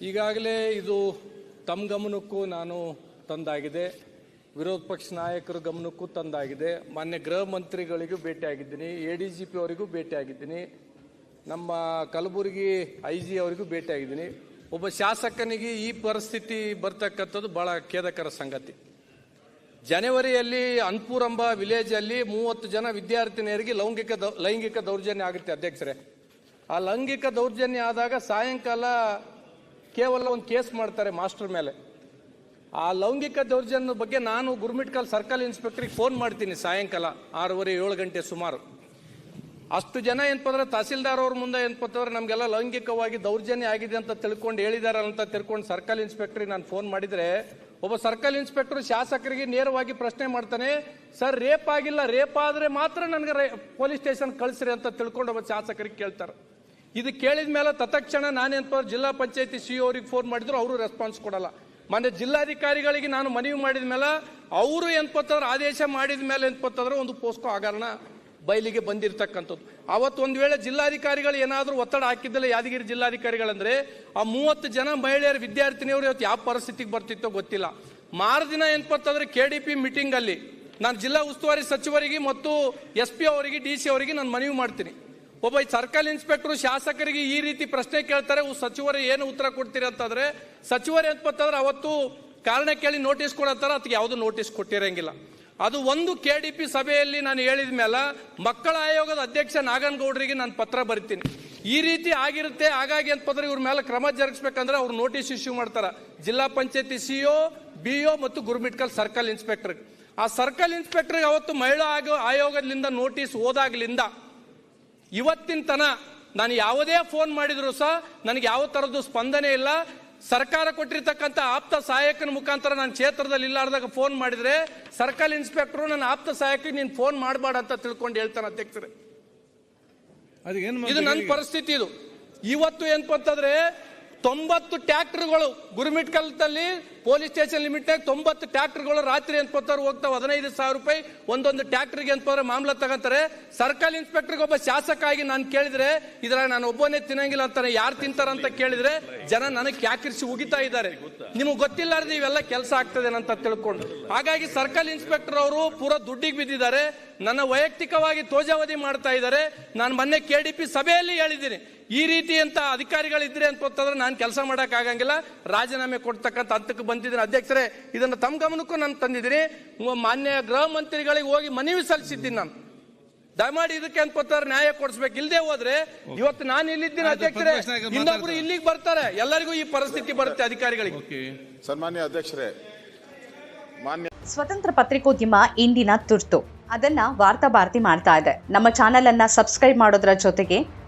ಈಗಾಗಲೇ ಇದು ತಮ್ಮ ಗಮನಕ್ಕೂ ನಾನು ತಂದಾಗಿದೆ. ವಿರೋಧ ಪಕ್ಷ ನಾಯಕರ ಗಮನಕ್ಕೂ ತಂದಾಗಿದೆ. ಮಾನ್ಯ ಗೃಹ ಮಂತ್ರಿಗಳಿಗೂ ಭೇಟಿಯಾಗಿದ್ದೀನಿ. ಎ ಡಿ ಜಿ ಪಿ ಅವರಿಗೂ ಭೇಟಿಯಾಗಿದ್ದೀನಿ. ನಮ್ಮ ಕಲಬುರಗಿ ಐ ಜಿ ಅವರಿಗೂ ಭೇಟಿಯಾಗಿದ್ದೀನಿ. ಒಬ್ಬ ಶಾಸಕನಿಗೆ ಈ ಪರಿಸ್ಥಿತಿ ಬರ್ತಕ್ಕಂಥದ್ದು ಬಹಳ ಖೇದಕರ ಸಂಗತಿ. ಜನವರಿಯಲ್ಲಿ ಅನ್ಪುರಂಬ ವಿಲೇಜಲ್ಲಿ ಮೂವತ್ತು ಜನ ವಿದ್ಯಾರ್ಥಿನಿಯರಿಗೆ ಲೌಂಗಿಕ ಲೈಂಗಿಕ ದೌರ್ಜನ್ಯ ಆಗುತ್ತೆ ಅಧ್ಯಕ್ಷರೇ. ಆ ಲೈಂಗಿಕ ದೌರ್ಜನ್ಯ ಆದಾಗ ಸಾಯಂಕಾಲ ಕೇವಲ ಒಂದು ಕೇಸ್ ಮಾಡ್ತಾರೆ ಮಾಸ್ಟರ್ ಮೇಲೆ. ಆ ಲೌಂಗಿಕ ದೌರ್ಜನ್ಯದ ಬಗ್ಗೆ ನಾನು ಗುರುಮಿಟ್ಕಲ್ ಸರ್ಕಲ್ ಇನ್ಸ್ಪೆಕ್ಟ್ರಿಗೆ ಫೋನ್ ಮಾಡ್ತೀನಿ ಸಾಯಂಕಾಲ ಆರೂವರೆ ಏಳು ಗಂಟೆ ಸುಮಾರು. ಅಷ್ಟು ಜನ ಏನಪ್ಪ ತಹಸೀಲ್ದಾರ್ ಅವ್ರ ಮುಂದೆ ಏನಪ್ಪ ನಮಗೆಲ್ಲ ಲೌಂಗಿಕವಾಗಿ ದೌರ್ಜನ್ಯ ಆಗಿದೆ ಅಂತ ತಿಳ್ಕೊಂಡು ಹೇಳಿದಾರ ಅಂತ ತಿಳ್ಕೊಂಡು ಸರ್ಕಲ್ ಇನ್ಸ್ಪೆಕ್ಟ್ರಿಗೆ ನಾನು ಫೋನ್ ಮಾಡಿದ್ರೆ, ಒಬ್ಬ ಸರ್ಕಲ್ ಇನ್ಸ್ಪೆಕ್ಟರ್ ಶಾಸಕರಿಗೆ ನೇರವಾಗಿ ಪ್ರಶ್ನೆ ಮಾಡ್ತಾನೆ, ಸರ್, ರೇಪ್ ಆಗಿಲ್ಲ, ರೇಪ್ ಆದ್ರೆ ಮಾತ್ರ ನನಗೆ ಪೊಲೀಸ್ ಸ್ಟೇಷನ್ ಕಳಿಸ್ರಿ ಅಂತ ತಿಳ್ಕೊಂಡು ಒಬ್ಬ ಶಾಸಕರಿಗೆ ಕೇಳ್ತಾರೆ. ಇದು ಕೇಳಿದ ಮೇಲೆ ತತ್ಕ್ಷಣ ನಾನೇನಪ್ಪ ಜಿಲ್ಲಾ ಪಂಚಾಯತಿ ಸಿ ಅವ್ರಿಗೆ ಫೋನ್ ಮಾಡಿದ್ರು, ಅವರು ರೆಸ್ಪಾನ್ಸ್ ಕೊಡಲ್ಲ. ಮೊನ್ನೆ ಜಿಲ್ಲಾಧಿಕಾರಿಗಳಿಗೆ ನಾನು ಮನವಿ ಮಾಡಿದ ಮೇಲೆ ಅವರು ಏನ್ಪತ್ತಂದ್ರೆ ಆದೇಶ ಮಾಡಿದ ಮೇಲೆ ಏನ್ಪತ್ತಂದ್ರೆ ಒಂದು ಪೋಸ್ಕೋ ಹಗರಣ ಬಯಲಿಗೆ ಬಂದಿರತಕ್ಕಂಥದ್ದು. ಅವತ್ತು ಒಂದು ವೇಳೆ ಜಿಲ್ಲಾಧಿಕಾರಿಗಳು ಏನಾದರೂ ಒತ್ತಡ ಹಾಕಿದ್ದಿಲ್ಲ, ಯಾದಗಿರಿ ಜಿಲ್ಲಾಧಿಕಾರಿಗಳಂದ್ರೆ, ಆ ಮೂವತ್ತು ಜನ ಮಹಿಳೆಯರ, ವಿದ್ಯಾರ್ಥಿನಿಯವರು ಇವತ್ತು ಯಾವ ಪರಿಸ್ಥಿತಿಗೆ ಬರ್ತಿತ್ತೋ ಗೊತ್ತಿಲ್ಲ. ಮಾರದಿನ ಏನಪ್ಪತ್ತಂದ್ರೆ ಕೆ ಡಿ ಪಿ ಮೀಟಿಂಗ್ ಅಲ್ಲಿ ನಾನು ಜಿಲ್ಲಾ ಉಸ್ತುವಾರಿ ಸಚಿವರಿಗೆ ಮತ್ತು ಎಸ್ ಪಿ ಅವರಿಗೆ ಡಿ ಸಿ ಅವರಿಗೆ ನಾನು ಮನವಿ ಮಾಡ್ತೀನಿ. ಒಬ್ಬ ಸರ್ಕಲ್ ಇನ್ಸ್ಪೆಕ್ಟರ್ ಶಾಸಕರಿಗೆ ಈ ರೀತಿ ಪ್ರಶ್ನೆ ಕೇಳ್ತಾರೆ ಸಚಿವರು, ಏನು ಉತ್ತರ ಕೊಡ್ತೀರಿ? ಅಂತಂದ್ರೆ, ಸಚಿವರು ಏನಪ್ಪತ್ತಂದ್ರೆ ಅವತ್ತು ಕಾರಣ ಕೇಳಿ ನೋಟಿಸ್ ಕೊಡತ್ತಾರ ಅದಕ್ಕೆ ಯಾವುದು ನೋಟಿಸ್ ಕೊಟ್ಟಿರಂಗಿಲ್ಲ. ಅದು ಒಂದು ಕೆ ಡಿ ಪಿ ಸಭೆಯಲ್ಲಿ ನಾನು ಹೇಳಿದ ಮೇಲೆ ಮಕ್ಕಳ ಆಯೋಗದ ಅಧ್ಯಕ್ಷ ನಾಗನಗೌಡರಿಗೆ ನಾನು ಪತ್ರ ಬರಿತೀನಿ. ಈ ರೀತಿ ಆಗಿರುತ್ತೆ, ಹಾಗಾಗಿ ಅಂತಂದ್ರೆ ಇವ್ರ ಮೇಲೆ ಕ್ರಮ ಜರುಗಿಸ್ಬೇಕಂದ್ರೆ ಅವ್ರು ನೋಟಿಸ್ ಇಶ್ಯೂ ಮಾಡ್ತಾರ. ಜಿಲ್ಲಾ ಪಂಚಾಯತಿ ಬಿ ಒ ಮತ್ತು ಗುರುಮಿಟ್ಕಲ್ ಸರ್ಕಲ್ ಇನ್ಸ್ಪೆಕ್ಟರ್ ಆ ಸರ್ಕಲ್ ಇನ್ಸ್ಪೆಕ್ಟರ್ಗೆ ಅವತ್ತು ಮಹಿಳಾ ಆಯೋ ಆಯೋಗದಿಂದ ನೋಟಿಸ್ ಹೋದಾಗ್ಲಿಂದ ಇವತ್ತಿನ ತನ ನಾನು ಯಾವುದೇ ಫೋನ್ ಮಾಡಿದ್ರು ಸಹ ನನಗೆ ಯಾವ ಥರದ್ದು ಸ್ಪಂದನೆ ಇಲ್ಲ. ಸರ್ಕಾರ ಕೊಟ್ಟಿರ್ತಕ್ಕಂಥ ಆಪ್ತ ಸಹಾಯಕನ ಮುಖಾಂತರ ನಾನು ಕ್ಷೇತ್ರದಲ್ಲಿ ಇಲ್ಲಾರ್ದಾಗ ಫೋನ್ ಮಾಡಿದ್ರೆ ಸರ್ಕಲ್ ಇನ್ಸ್ಪೆಕ್ಟರ್ ನನ್ನ ಆಪ್ತ ಸಹಾಯಕ ನೀನು ಫೋನ್ ಮಾಡಬೇಡ ಅಂತ ತಿಳ್ಕೊಂಡು ಹೇಳ್ತಾನೆ ಅಧ್ಯಕ್ಷರೇ. ಇದು ನನ್ನ ಪರಿಸ್ಥಿತಿ ಇದು. ಇವತ್ತು ಏನಪ್ಪ ಅಂತಂದ್ರೆ ತೊಂಬತ್ತು ಟ್ಯಾಕ್ಟರ್ಗಳು ಗುರುಮಿಟ್ಕಲ್ದಲ್ಲಿ ಪೊಲೀಸ್ ಸ್ಟೇಷನ್ ಲಿಮಿಟ್ನಾಗ ತೊಂಬತ್ತು ಟ್ಯಾಕ್ಟರ್ಗಳು ರಾತ್ರಿ ಅಂತ ಹೋಗ್ತಾವೆ ಹದಿನೈದು ಸಾವಿರ ರೂಪಾಯಿ ಒಂದೊಂದು ಟ್ಯಾಕ್ಟರ್ಗೆ ಅಂತ ಮಾಮಲ ತಗೊಂತಾರೆ. ಸರ್ಕಲ್ ಇನ್ಸ್ಪೆಕ್ಟರ್ಗೆ ಒಬ್ಬ ಶಾಸಕ ಆಗಿ ನಾನು ಕೇಳಿದ್ರೆ, ಇದ್ರಾಗ ನಾನು ಒಬ್ಬನೇ ತಿನ್ನಂಗಿಲ್ಲ ಅಂತಾನೆ ಯಾರು ತಿಂತಾರ ಅಂತ ಕೇಳಿದ್ರೆ ಜನ ನನಗೆ ಕ್ಯಾಕಿರಿಸಿ ಉಗಿತಾ ಇದ್ದಾರೆ. ನಿಮಗೆ ಗೊತ್ತಿಲ್ಲಾರ್ದು ಇವೆಲ್ಲ ಕೆಲಸ ಆಗ್ತದೆ ಅಂತ ತಿಳ್ಕೊಂಡು. ಹಾಗಾಗಿ ಸರ್ಕಲ್ ಇನ್ಸ್ಪೆಕ್ಟರ್ ಅವರು ಪೂರಾ ದುಡ್ಡಿಗೆ ಬಿದ್ದಿದ್ದಾರೆ. ನನ್ನ ವೈಯಕ್ತಿಕವಾಗಿ ತೋಜಾವಧಿ ಮಾಡ್ತಾ ಇದ್ದಾರೆ. ನಾನು ಮೊನ್ನೆ ಕೆ ಡಿ ಪಿ ಸಭೆಯಲ್ಲಿ ಹೇಳಿದ್ದೀನಿ, ಈ ರೀತಿ ಅಂತ ಅಧಿಕಾರಿಗಳಿದ್ರೆ ಗೊತ್ತಾದ್ರೆ ನಾನು ಕೆಲಸ ಮಾಡೋಕ್ಕಾಗಂಗಿಲ್ಲ ರಾಜೀನಾಮೆ ಕೊಡ್ತಕ್ಕಂಥ ಹಂತಕ್ಕೆ ಬಂದಿದ್ದೀನಿ. ಅಧ್ಯಕ್ಷರೇ ಇದನ್ನು ತಮ್ಮ ಗಮನಕ್ಕೂ ನಾನು ತಂದಿದ್ದೀನಿ. ಮಾನ್ಯ ಗೃಹ ಮಂತ್ರಿಗಳಿಗೆ ಹೋಗಿ ಮನವಿ ಸಲ್ಲಿಸಿದ್ದೀನಿ ನಾನು. ದಯಮಾಡಿ ಇದಕ್ಕೆ ಅನ್ಕೋತಾರೆ ನ್ಯಾಯ ಕೊಡಿಸ್ಬೇಕು. ಇಲ್ಲದೆ ಹೋದ್ರೆ ಇವತ್ತು ನಾನು ಇಲ್ಲಿದ್ದೀನಿ ಅಧ್ಯಕ್ಷರೇ. ಇನ್ನೊಬ್ರು ಇಲ್ಲಿಗೆ ಬರ್ತಾರೆ. ಎಲ್ಲರಿಗೂ ಈ ಪರಿಸ್ಥಿತಿ ಬರುತ್ತೆ ಅಧಿಕಾರಿಗಳಿಗೆ. ಸನ್ಮಾನ್ಯ ಅಧ್ಯಕ್ಷರೇ ಮಾನ್ಯ ಸ್ವತಂತ್ರ ಪತ್ರಿಕೋದ್ಯಮ ಇಂದಿನ ತುರ್ತು. ಅದನ್ನ ವಾರ್ತಾ ಭಾರತಿ ಮಾಡ್ತಾ ಇದೆ. ನಮ್ಮ ಚಾನೆಲ್ ಅನ್ನ ಸಬ್ಸ್ಕ್ರೈಬ್ ಮಾಡೋದ್ರ ಜೊತೆಗೆ